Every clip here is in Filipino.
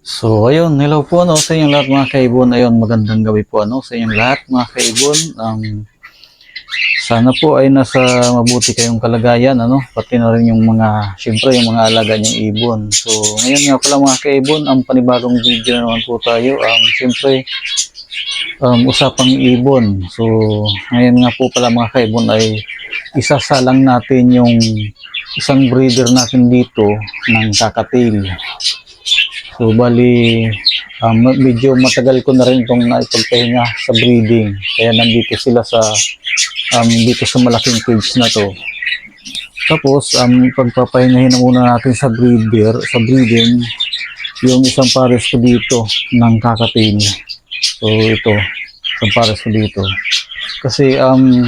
So, ayun, hello po ano, sa inyong lahat mga kaibon. Ayun, magandang gabi po ano, sa inyong lahat mga kaibon. Um, sana po ay nasa mabuti kayong kalagayan, ano, pati na rin yung mga, syempre yung mga alaga niyong ibon. So, ngayon nga pala mga kaibon, ang panibagong video na naman po tayo. Um, syempre, um, usapang ibon. So, ngayon nga po pala mga kaibon ay isasalang natin yung isang breeder natin dito ng kakatil. So, bali, um, medyo matagal ko na rin itong naipagpahinga sa breeding. Kaya nandito sila sa, um, dito sa malaking cage na to. Tapos, um, pagpapahingahin na muna natin sa breeder, sa breeding, yung isang pares ko dito ng kakatil. So, ito, isang pares ko dito. Kasi, um,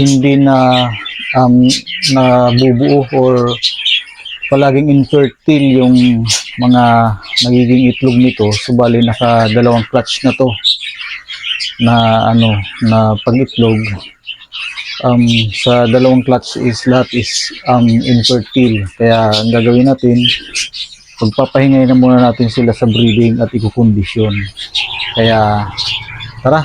hindi na, um, nabubuo or palaging infertile yung mga nagiging itlog nito. Subali naka dalawang clutch na to na ano na pag-itlog. Um, sa dalawang clutch is lahat is um, infertile. Kaya ang gagawin natin pagpapahingay na muna natin sila sa breeding at ikukondisyon. Kaya tara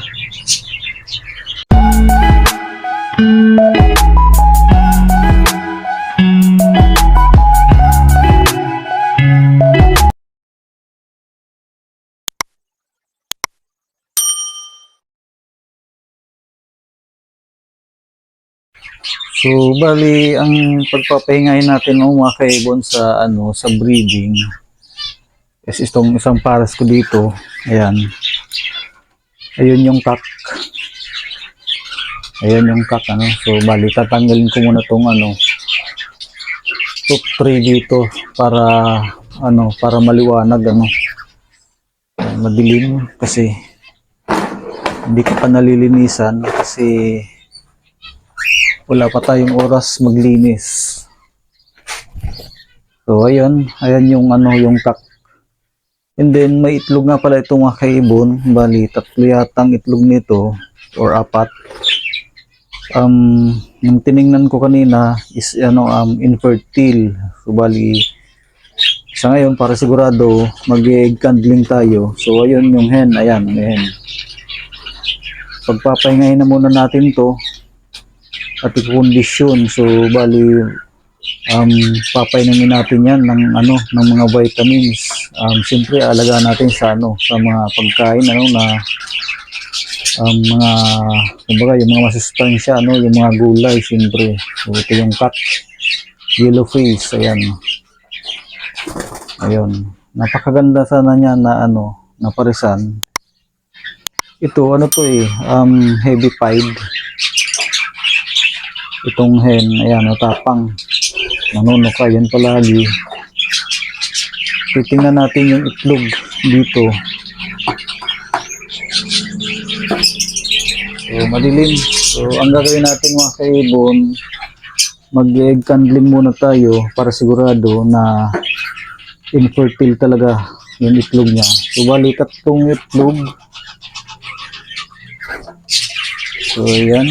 So, bali, ang pagpapahingahin natin ng mga kaibon sa, ano, sa breeding is itong isang pares ko dito. Ayan. Ayun yung kak. Ayan yung kak, ano. So, bali, tatanggalin ko muna tong, ano, top 3 dito para, ano, para maliwanag, ano. Madilim kasi hindi ko pa nalilinisan kasi wala pa tayong oras maglinis. So, ayun. Ayan yung ano, yung kak. And then, may itlog nga pala itong mga kaibon. Bali, tatlo yatang itlog nito or apat. Um, yung tiningnan ko kanina is ano, um, infertile. So, bali, sa ngayon, para sigurado, mag-egg candling tayo. So, ayun yung hen. Ayan, may hen. Pagpapahingahin na muna natin to at kondisyon. So, bali, um, papainamin natin yan ng, ano, ng mga vitamins. Um, Siyempre, alagaan natin sa, ano, sa mga pagkain, ano, na um, mga, kumbaga, yung mga masustansya, ano, yung mga gulay, siyempre. So, ito yung cut, yellow face, ayan. Ayun. Napakaganda sana niya na, ano, na parisan. Ito, ano to eh, um, heavy pied itong hen, ayan, matapang. Nanunok yan palagi. Titingnan natin yung itlog dito. So, madilim. So, ang gagawin natin mga kaibon, mag-egg candling muna tayo para sigurado na infertile talaga yung itlog niya. So, balikat tong itlog. So, ayan.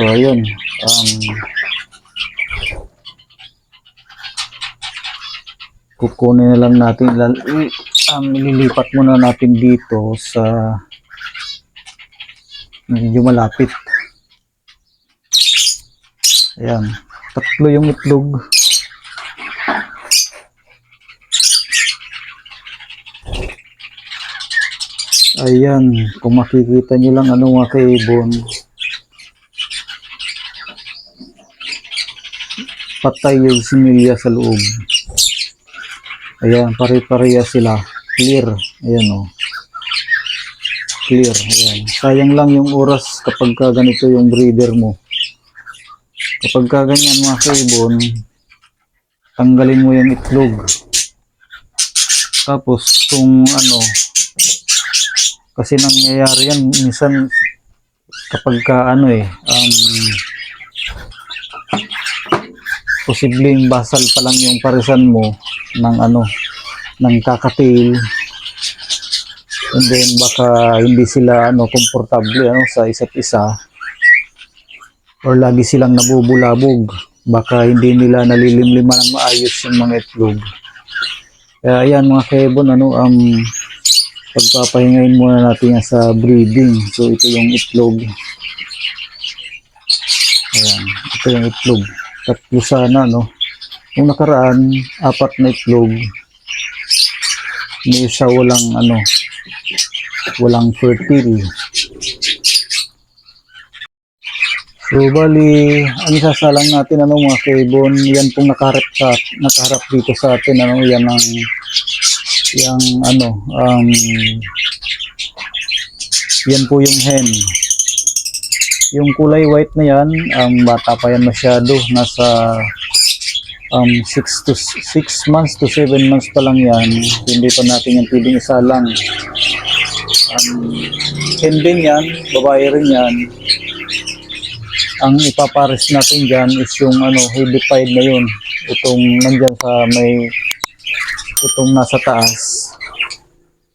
So, ayun. Um, kukunin na lang natin. lal- Um, ililipat muna natin dito sa medyo malapit. Ayan. Tatlo yung itlog. Ayan. Kung makikita nyo lang ano mga kaibon. Patay yung similya sa loob. Ayan, pare-pareha sila. Clear. Ayan o. Clear. Ayan. Sayang lang yung oras kapag ka ganito yung breeder mo. Kapag ka ganyan mga kaibon, tanggalin mo yung itlog. Tapos kung ano, kasi nangyayari yan, minsan kapag ka ano eh, um, posibleng basal pa lang yung parisan mo ng ano ng kakatil and then baka hindi sila ano komportable ano sa isa't isa or lagi silang nabubulabog baka hindi nila nalilimliman ng maayos yung mga itlog. Kaya ayan mga kaibon, ano, um, pagpapahingayin muna natin sa breeding. So ito yung itlog. Ayan, ito yung itlog. Tatlo sana, no. Kung nakaraan, apat na itlog. May isa walang, ano, walang fertile. So, bali, ang isasalang natin, ano, mga kaibon, yan pong nakaharap sa, nakaharap dito sa atin, ano, yan ang, yung, ano, um, yan po yung hen. Yung kulay white na yan, um, bata pa yan masyado, nasa, um, 6 to 6 months to 7 months pa lang yan, hindi pa natin yan pwedeng isalang. Um, hen yan, babae rin yan, ang ipapares natin dyan is yung ano, heavified na yun. Itong nandyan sa may, itong nasa taas.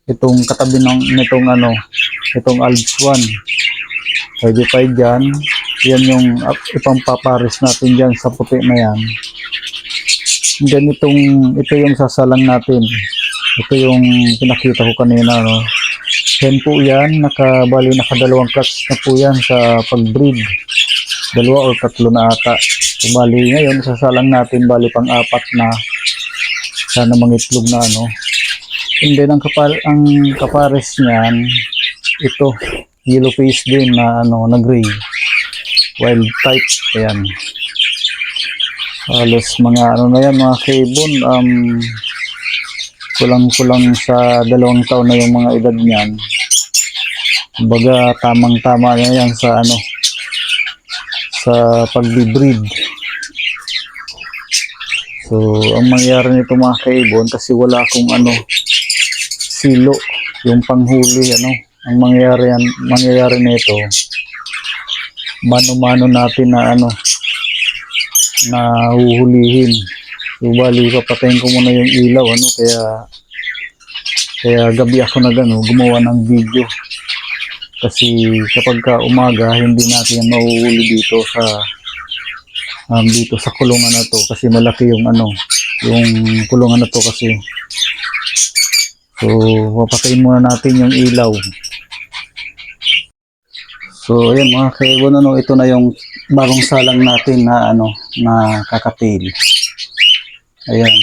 Itong katabi ng, nitong ano, itong Alps 1. Heavified dyan. Yan yung ipampapares natin dyan sa puti na yan. Then itong, ito yung sasalang natin. Ito yung pinakita ko kanina, no. Hen po yan, nakabali nakadalawang clutch na po yan sa pag-breed dalawa o tatlo na ata. So, bali ngayon, sasalang natin bali pang apat na sana mga itlog na ano. And then ang, kapal, ang kapares niyan, ito, yellow face din na ano, na gray. Wild type, ayan. Halos mga ano na yan, mga kaibon, um, kulang-kulang sa dalawang taon na yung mga edad niyan. Kumbaga, tamang-tama na yan sa ano, sa pagbe-breed. So, ang mangyayari nito mga kaibon, kasi wala akong ano, silo, yung panghuli, ano, ang mangyayari, yan, mangyayari nito, mano-mano natin na ano, na huhulihin. So, bali, papatayin ko muna yung ilaw, ano, kaya, kaya gabi ako na gano, gumawa ng video. Kasi kapag ka umaga, hindi natin yan mahuhuli dito sa um, dito sa kulungan na to kasi malaki yung ano, yung kulungan na to kasi. So, papatayin muna natin yung ilaw. So, ayan mga kaibon, ano, ito na yung bagong salang natin na ano, na kakatil. Ayan.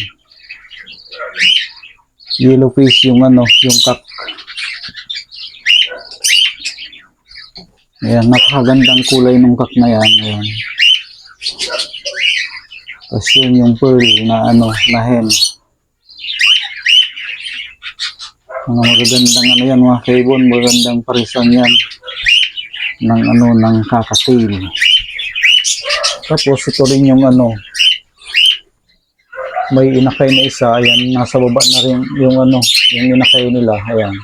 Yellow fish yung ano, yung kak. Ayan, napakagandang kulay ng kak na yan. Ayan. Tapos yun yung pearl na ano, na hen. Mga magagandang ano yan, mga kaibon, magagandang parisan yan. Ng ano, ng kakatil. Tapos ito rin yung ano, may inakay na isa, ayan, nasa baba na rin yung ano, yung inakay nila, ayan.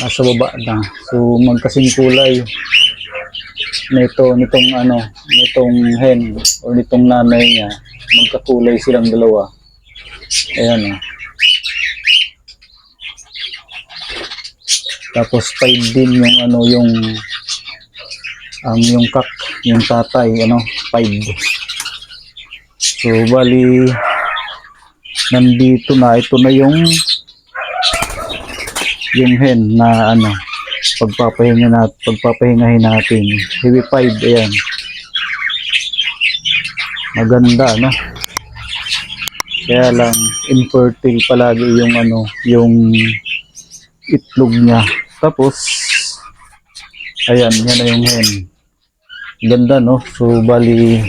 Nasa baba na. So, magkasing kulay nito, nitong ano, nitong hen, o nitong nanay niya, magkakulay silang dalawa. Ayan o. Tapos five din yung ano, yung um, yung kak, yung tatay, ano, five. So, bali, nandito na, ito na yung yung hen na ano, pagpapahinga nat pagpapahingahin natin. Heavy 5, ayan. Maganda, no? Kaya lang, infertile palagi yung ano, yung itlog niya. Tapos, ayan, yan na yung hen. Ganda, no? So, bali,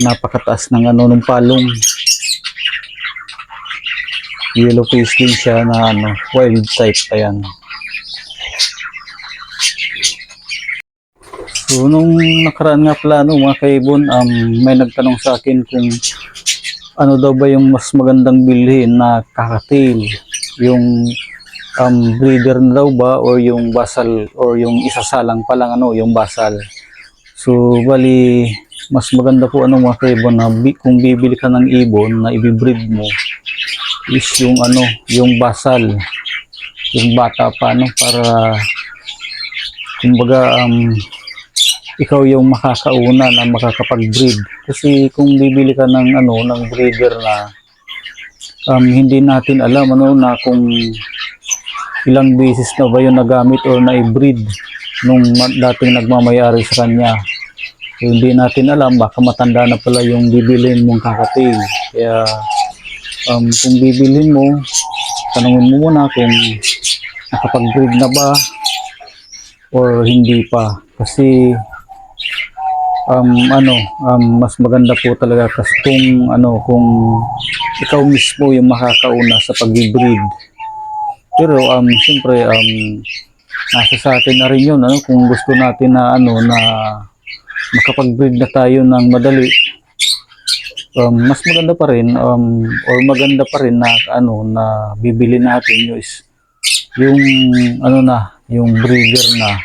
napakataas ng ano, ng palong. Yellow face din siya na ano, wild type, ayan. So, nung nakaraan nga plano, mga kaibon, um, may nagtanong sa akin kung ano daw ba yung mas magandang bilhin na kakatil. Yung um, breeder na daw ba or yung basal or yung isasalang pa lang ano, yung basal. So, bali, mas maganda po ano mga kaibon na kung bibili ka ng ibon na ibibreed mo is yung ano, yung basal. Yung bata pa ano para kumbaga um, ikaw yung makakauna na makakapag-breed. Kasi kung bibili ka ng ano ng breeder na um, hindi natin alam ano na kung ilang beses na ba yung nagamit or na-breed nung dating nagmamayari sa kanya. So, hindi natin alam, baka matanda na pala yung bibilin mong kakatil. Kaya um, kung bibilin mo, tanungin mo muna kung nakapag-breed na ba or hindi pa. Kasi um, ano, um, mas maganda po talaga kasi kung ano, kung ikaw mismo yung makakauna sa pag-breed. Pero um, siyempre, um, nasa sa atin na rin yun, ano, kung gusto natin na ano, na makapag-breed na tayo ng madali, um, mas maganda pa rin, um, or maganda pa rin na, ano, na bibili natin yung, is- yung, ano na, yung breeder na.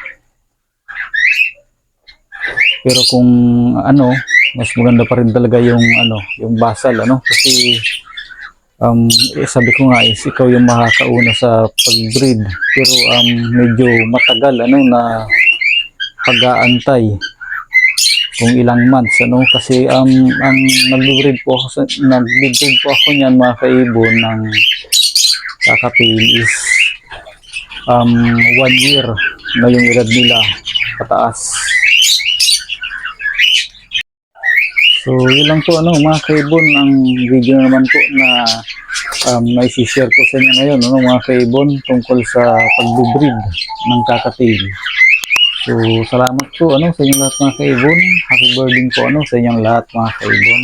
Pero kung, ano, mas maganda pa rin talaga yung, ano, yung basal, ano, kasi, um, sabi ko nga is ikaw yung makakauna sa pag-breed. Pero um, medyo matagal ano na pag-aantay. Kung ilang months ano. Kasi um, ang nag-breed po ako nag-breed po ako niyan mga kaibon ng kakapil is um, one year na yung edad nila pataas So, yun lang po ano, mga kaibon, ang video naman po na um, na share ko sa inyo ngayon, ano, mga kaibon, tungkol sa pag-breed ng kakatil. So, salamat po ano, sa inyong lahat mga kaibon. Happy birthday po ano, sa inyong lahat mga kaibon.